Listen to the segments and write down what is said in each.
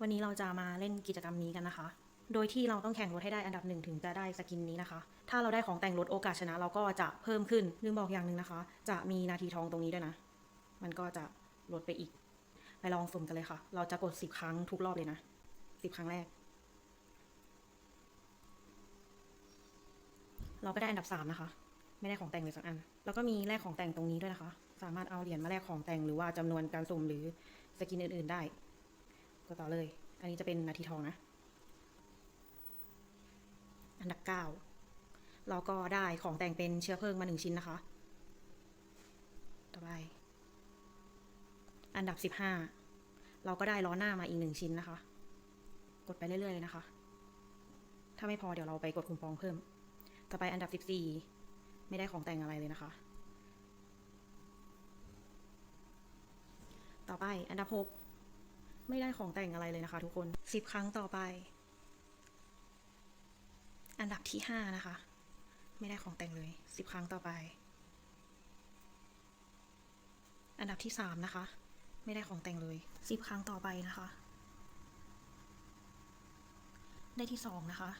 วันนี้เราจะมาเล่นกิจกรรมนี้กันนะคะ โดยที่เราต้องแข่งรถให้ได้อันดับหนึ่งถึงจะได้สกินนี้นะคะ ถ้าเราได้ของแต่งรถโอกาสชนะเราก็จะเพิ่มขึ้นลืมบอกอย่างหนึ่งนะคะ จะมีนาทีทองตรงนี้ด้วยนะ มันก็จะลดไปอีก ไปลองสุ่มกันเลยค่ะ เราจะกดสิบครั้งทุกรอบเลยนะสิบครั้งแรก เราก็ได้อันดับสามนะคะ ไม่ได้ของแต่งเลยสักอัน แล้วก็มีแลกของแต่งตรงนี้ด้วยนะคะ สามารถเอาเหรียญมาแลกของแต่งหรือว่าจำนวนการสุ่มหรือสกินอื่น ๆ ได้ ก็ต่อเลย อันนี้จะเป็นนาทีทองนะ อันดับเก้าเราก็ได้ของแต่งเป็นเชื้อเพลิงมาหนึ่งชิ้นนะคะ ต่อไป อันดับสิบห้าเราก็ได้ล้อหน้ามาอีกหนึ่งชิ้นนะคะ กดไปเรื่อยๆเลยนะคะ ถ้าไม่พอเดี๋ยวเราไปกดคูปองเพิ่ม ต่อไปอันดับสิบสี่ไม่ได้ของแต่งอะไรเลยนะคะ ต่อไปอันดับหก ไม่ได้ของแต่งอะไรเลยนะคะทุกคนสิบครั้งต่อไป อันดับที่ห้านะคะ ไม่ได้ของแต่งเลยสิบครั้งต่อไป อันดับที่สามนะคะ ไม่ได้ของแต่งเลยสิบครั้งต่อไปนะคะ ได้ที่สองนะคะ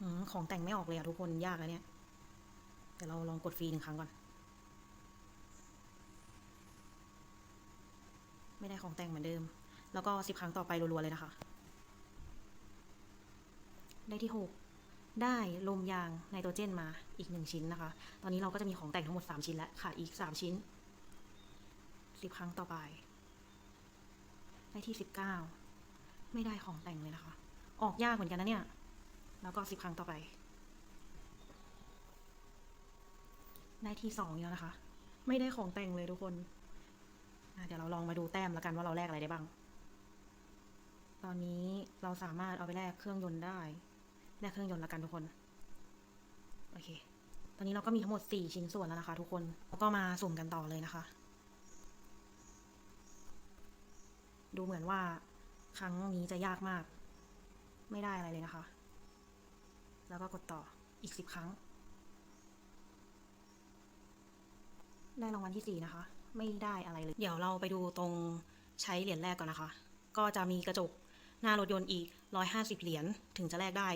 อของแต่งไม่ออกเลยอะทุกคนยากแล้วเนี่ยเดี๋ยวเราลองกดฟรีหนึ่งครั้งก่อน ไม่ได้ของแต่งเหมือนเดิม แล้วก็สิบครั้งต่อไปรัวๆเลยนะคะ ได้ที่หกได้ลมยางไนโตรเจนมาอีกหนึ่งชิ้นนะคะ ตอนนี้เราก็จะมีของแต่งทั้งหมดสามชิ้นแล้วขาดอีกสามชิ้นสิบครั้งต่อไป ได้ที่สิบเก้าไม่ได้ของแต่งเลยนะคะ ออกยากเหมือนกันนะเนี่ย แล้วก็สิบครั้งต่อไป ได้ที่สองแล้วนะคะ ไม่ได้ของแต่งเลยทุกคน เดี๋ยวเราลองมาดูแต้มแล้วกันว่าเราแลกอะไรได้บ้าง ตอนนี้เราสามารถเอาไปแลกเครื่องยนต์ได้ แลกเครื่องยนต์แล้วกันทุกคน โอเค ตอนนี้เราก็มีทั้งหมดสี่ชิ้นส่วนแล้วนะคะ ทุกคน แล้วก็มาสุ่มกันต่อเลยนะคะ ดูเหมือนว่าครั้งนี้จะยากมาก ไม่ได้อะไรเลยนะคะ แล้วก็กดต่ออีกสิบครั้ง ได้รางวัลที่สี่นะคะ ไม่ได้อะไรเลย เดี๋ยวเราไปดูตรงใช้เหรียญแรกก่อนนะคะ ก็จะมีกระจก หน้ารถยนต์อีกร้อยห้าสิบเหรียญถึงจะแลกได้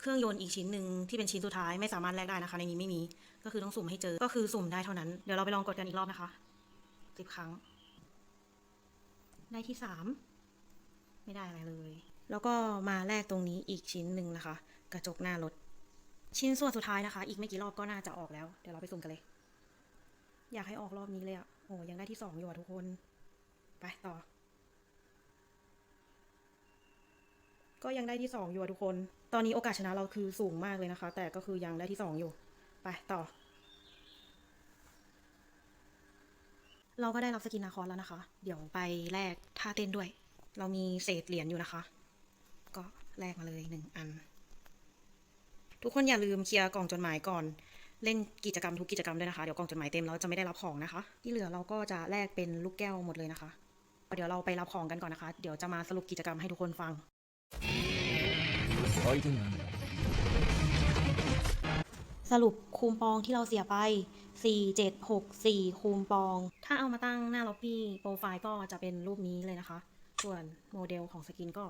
เครื่องยนต์อีกชิ้นหนึ่งที่เป็นชิ้นสุดท้ายไม่สามารถแลกได้นะคะ ในนี้ไม่มี ก็คือต้องสุ่มให้เจอ ก็คือสุ่มได้เท่านั้น เดี๋ยวเราไปลองกดกันอีกรอบนะคะสิบครั้ง ได้ที่สามไม่ได้อะไรเลย แล้วก็มาแลกตรงนี้อีกชิ้นหนึ่งนะคะ กระจกหน้ารถ ชิ้นส่วนสุดท้ายนะคะ อีกไม่กี่รอบก็น่าจะออกแล้ว เดี๋ยวเราไปสุ่มกันเลย อยากให้ออกรอบนี้เลยอะโอ้ยังได้ที่สองอยู่อะทุกคน ไปต่อ ก็ยังได้ที่สองอยู่ทุกคน ตอนนี้โอกาสชนะเราคือสูงมากเลยนะคะ แต่ก็คือยังได้ที่สองอยู่ ไปต่อ เราก็ได้รับสกินนาคอนแล้วนะคะ เดี๋ยวไปแลกท่าเต้นด้วย เรามีเศษเหรียญอยู่นะคะ ก็แลกมาเลยหนึ่งอัน ทุกคนอย่าลืมเคลียร์กล่องจดหมายก่อน เล่นกิจกรรมทุกกิจกรรมด้วยนะคะ เดี๋ยวกล่องจดหมายเต็มเราจะไม่ได้รับของนะคะ ที่เหลือเราก็จะแลกเป็นลูกแก้วหมดเลยนะคะ เดี๋ยวเราไปรับของกันก่อนนะคะ เดี๋ยวจะมาสรุปกิจกรรมให้ทุกคนฟัง สรุปคูมปองที่เราเสียไป 4 7 6 4 คูมปอง ถ้าเอามาตั้งหน้าล็อบบี้โปรไฟล์ก็จะเป็นรูปนี้เลยนะคะ ส่วนโมเดลของสกินก็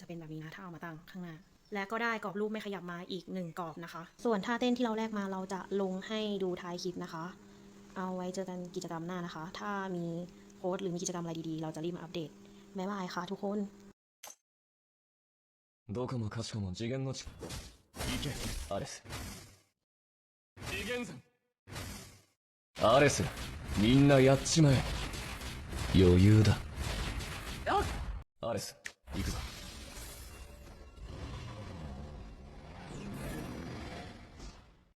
จะเป็นแบบนี้นะ ถ้าเอามาตั้งข้างหน้า และก็ได้กรอบรูปไม่ขยับมาอีกหนึ่งกรอบนะคะ ส่วนท่าเต้นที่เราแลกมาเราจะลงให้ดูท้ายคลิปนะคะ เอาไว้เจอกันกิจกรรมหน้านะคะ ถ้ามีโพสต์หรือมีกิจกรรมอะไรดีๆ เราจะรีบมาอัปเดตบ๊ายบายค่ะทุกคน どこもかしこも次元の力行け。アレス。次元山。アレスみんなやっちまえ。余裕だ。アレス行くぞ